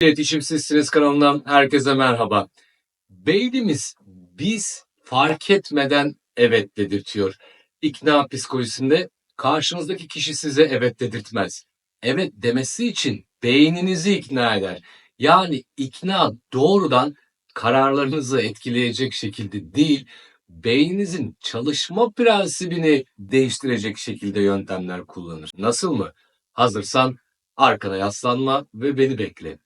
İletişim Sizsiniz kanalından herkese merhaba. Beynimiz biz fark etmeden evet dedirtiyor. İkna psikolojisinde karşınızdaki kişi size evet dedirtmez. Evet demesi için beyninizi ikna eder. Yani ikna doğrudan kararlarınızı etkileyecek şekilde değil, beyninizin çalışma prensibini değiştirecek şekilde yöntemler kullanır. Nasıl mı? Hazırsan arkana yaslanma ve beni bekle.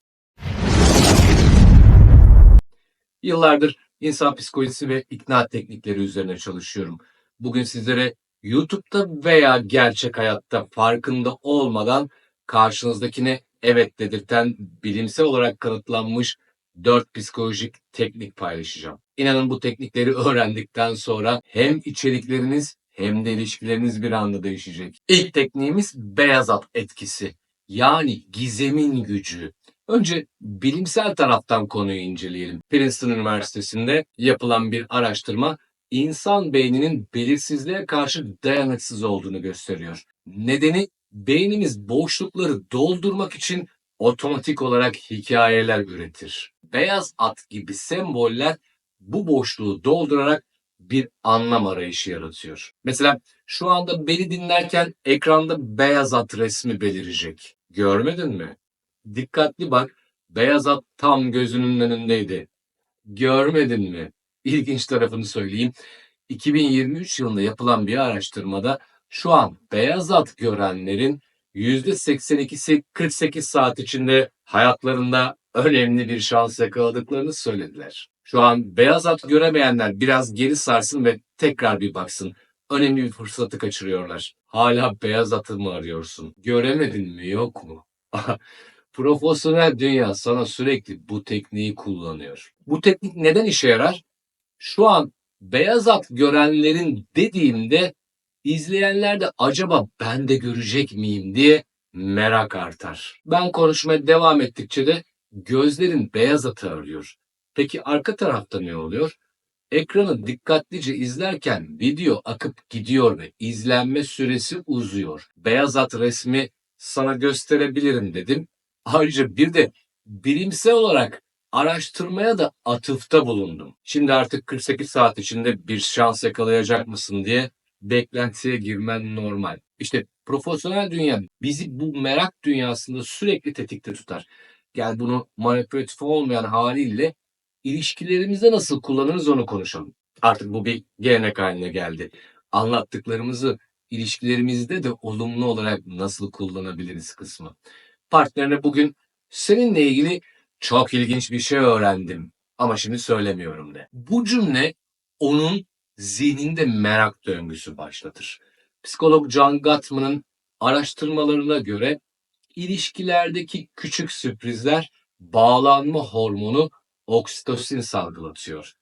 Yıllardır insan psikolojisi ve ikna teknikleri üzerine çalışıyorum. Bugün sizlere YouTube'da veya gerçek hayatta farkında olmadan karşınızdakine evet dedirten bilimsel olarak kanıtlanmış 4 psikolojik teknik paylaşacağım. İnanın bu teknikleri öğrendikten sonra hem içerikleriniz hem de ilişkileriniz bir anda değişecek. İlk tekniğimiz beyaz at etkisi. Yani gizemin gücü. Önce bilimsel taraftan konuyu inceleyelim. Princeton Üniversitesi'nde yapılan bir araştırma insan beyninin belirsizliğe karşı dayanıksız olduğunu gösteriyor. Nedeni beynimiz boşlukları doldurmak için otomatik olarak hikayeler üretir. Beyaz at gibi semboller bu boşluğu doldurarak bir anlam arayışı yaratıyor. Mesela şu anda beni dinlerken ekranda beyaz at resmi belirecek. Görmedin mi? Dikkatli bak. Beyaz at tam gözünün önündeydi. Görmedin mi? İlginç tarafını söyleyeyim. 2023 yılında yapılan bir araştırmada şu an beyaz at görenlerin %82'si 48 saat içinde hayatlarında önemli bir şans yakaladıklarını söylediler. Şu an beyaz at göremeyenler biraz geri sarsın ve tekrar bir baksın. Önemli bir fırsatı kaçırıyorlar. Hala beyaz atı mı arıyorsun? Göremedin mi yok mu? Profesyonel dünya sana sürekli bu tekniği kullanıyor. Bu teknik neden işe yarar? Şu an beyaz at görenlerin dediğimde izleyenler de acaba ben de görecek miyim diye merak artar. Ben konuşmaya devam ettikçe de gözlerin beyaz atı arıyor. Peki arka tarafta ne oluyor? Ekranı dikkatlice izlerken video akıp gidiyor ve izlenme süresi uzuyor. Beyaz at resmi sana gösterebilirim dedim. Ayrıca bir de bilimsel olarak araştırmaya da atıfta bulundum. Şimdi artık 48 saat içinde bir şans yakalayacak mısın diye beklentiye girmen normal. İşte profesyonel dünya bizi bu merak dünyasında sürekli tetikte tutar. Gel bunu manipülatif olmayan haliyle ilişkilerimizde nasıl kullanırız onu konuşalım. Artık bu bir gelenek haline geldi. Anlattıklarımızı ilişkilerimizde de olumlu olarak nasıl kullanabiliriz kısmı. Partnerine bugün seninle ilgili çok ilginç bir şey öğrendim ama şimdi söylemiyorum de. Bu cümle onun zihninde merak döngüsü başlatır. Psikolog John Gottman'ın araştırmalarına göre ilişkilerdeki küçük sürprizler bağlanma hormonu oksitosin salgılatıyor.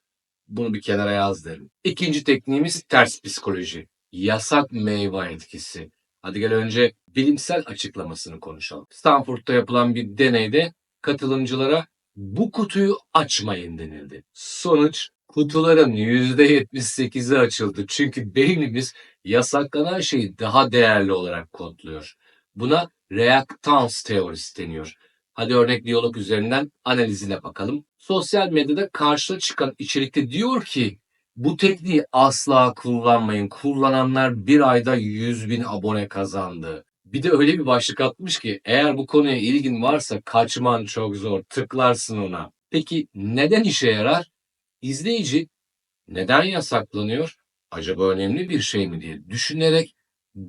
Bunu bir kenara yaz derim. İkinci tekniğimiz ters psikoloji. Yasak meyve etkisi. Hadi gel önce bilimsel açıklamasını konuşalım. Stanford'da yapılan bir deneyde katılımcılara bu kutuyu açmayın denildi. Sonuç kutuların %78'i açıldı. Çünkü beynimiz yasaklanan şeyi daha değerli olarak kodluyor. Buna reaktans teorisi deniyor. Hadi örnek diyalog üzerinden analizine bakalım. Sosyal medyada karşına çıkan içerikte diyor ki bu tekniği asla kullanmayın. Kullananlar bir ayda 100 bin abone kazandı. Bir de öyle bir başlık atmış ki eğer bu konuya ilgin varsa kaçman çok zor. Tıklarsın ona. Peki neden işe yarar? İzleyici neden yasaklanıyor? Acaba önemli bir şey mi diye düşünerek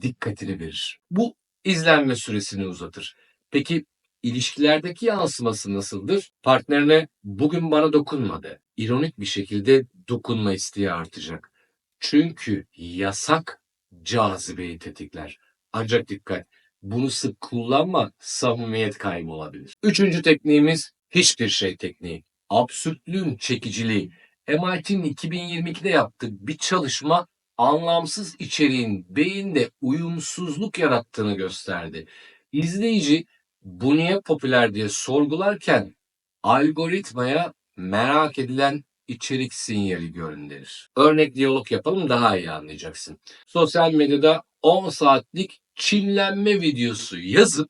dikkatini verir. Bu izlenme süresini uzatır. Peki ilişkilerdeki yansıması nasıldır? Partnerine bugün bana dokunmadı. İronik bir şekilde dokunma isteği artacak. Çünkü yasak cazibeyi tetikler. Ancak dikkat, bunu sık kullanma samimiyet kaybı olabilir. Üçüncü tekniğimiz hiçbir şey tekniği. Absürtlüğün çekiciliği. MIT'nin 2022'de yaptığı bir çalışma anlamsız içeriğin beyinde uyumsuzluk yarattığını gösterdi. İzleyici bu niye popüler diye sorgularken algoritmaya merak edilen içerik sinyali gönderir. Örnek diyalog yapalım daha iyi anlayacaksın. Sosyal medyada 10 saatlik çimlenme videosu yazıp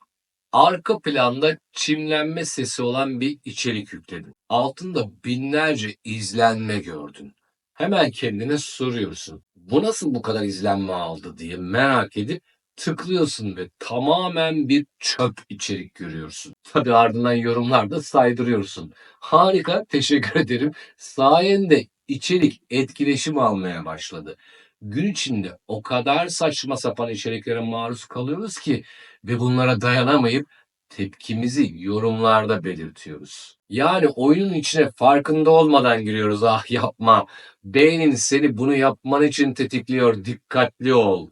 Arka planda çimlenme sesi olan bir içerik yükledin. Altında binlerce izlenme gördün. Hemen kendine soruyorsun. Bu nasıl bu kadar izlenme aldı diye merak edip tıklıyorsun ve tamamen bir çöp içerik görüyorsun. Tabii ardından yorumlarda saydırıyorsun. Harika, teşekkür ederim. Sayende içerik etkileşim almaya başladı. Gün içinde o kadar saçma sapan içeriklere maruz kalıyoruz ki ve bunlara dayanamayıp tepkimizi yorumlarda belirtiyoruz. Yani oyunun içine farkında olmadan giriyoruz. Ah yapma. Beynin seni bunu yapman için tetikliyor. Dikkatli ol.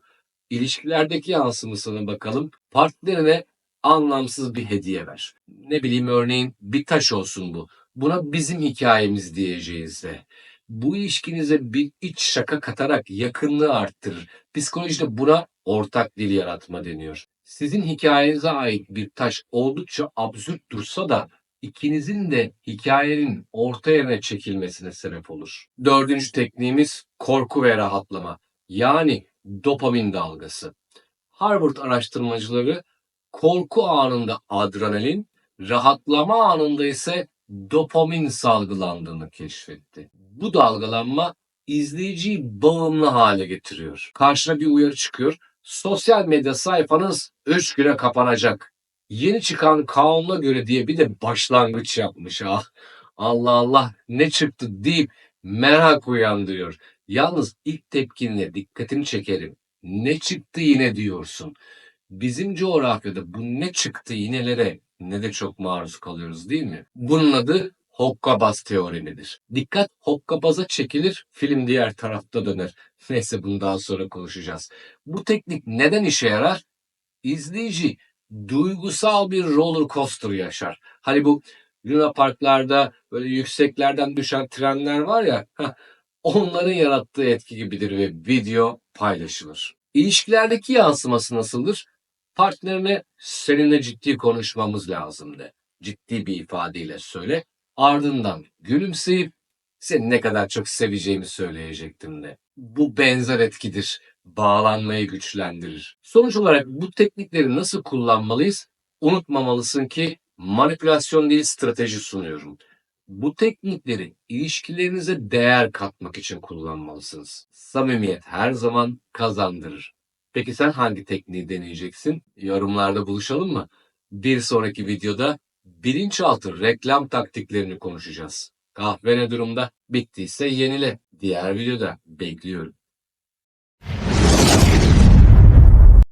İlişkilerdeki yansımasına bakalım. Partnerine anlamsız bir hediye ver. Ne bileyim örneğin bir taş olsun bu. Buna bizim hikayemiz diyeceğiz de. Bu ilişkinize bir iç şaka katarak yakınlığı arttırır. Psikolojide buna ortak dil yaratma deniyor. Sizin hikayenize ait bir taş oldukça absürt dursa da ikinizin de hikayenin orta yerine çekilmesine sebep olur. Dördüncü tekniğimiz korku ve rahatlama. Yani dopamin dalgası. Harvard araştırmacıları korku anında adrenalin, rahatlama anında ise dopamin salgılandığını keşfetti. Bu dalgalanma izleyiciyi bağımlı hale getiriyor. Karşına bir uyarı çıkıyor. Sosyal medya sayfanız 3 güne kapanacak. Yeni çıkan kanuna göre diye bir de başlangıç yapmış ah. Allah Allah ne çıktı deyip merak uyandırıyor. Yalnız ilk tepkinle dikkatini çekerim. Ne çıktı yine diyorsun. Bizim coğrafyada bu ne çıktı yinelere ne de çok maruz kalıyoruz değil mi? Bunun adı hokkabaz teoremidir. Dikkat hokkabaza çekilir, film diğer tarafta döner. Neyse bunu daha sonra konuşacağız. Bu teknik neden işe yarar? İzleyici duygusal bir roller coaster yaşar. Hani bu Luna Parklarda böyle yükseklerden düşen trenler var ya, heh, onların yarattığı etki gibidir ve video paylaşılır. İlişkilerdeki yansıması nasıldır? Partnerine seninle ciddi konuşmamız lazım de. Ciddi bir ifadeyle söyle. Ardından gülümseyip seni ne kadar çok seveceğimi söyleyecektim de. Bu benzer etkidir. Bağlanmayı güçlendirir. Sonuç olarak bu teknikleri nasıl kullanmalıyız? Unutmamalısın ki manipülasyon değil strateji sunuyorum. Bu teknikleri ilişkilerinize değer katmak için kullanmalısınız. Samimiyet her zaman kazandırır. Peki sen hangi tekniği deneyeceksin? Yorumlarda buluşalım mı? Bir sonraki videoda bilinçaltı reklam taktiklerini konuşacağız. Kahve ne durumda? Bittiyse yenile. Diğer videoda bekliyorum.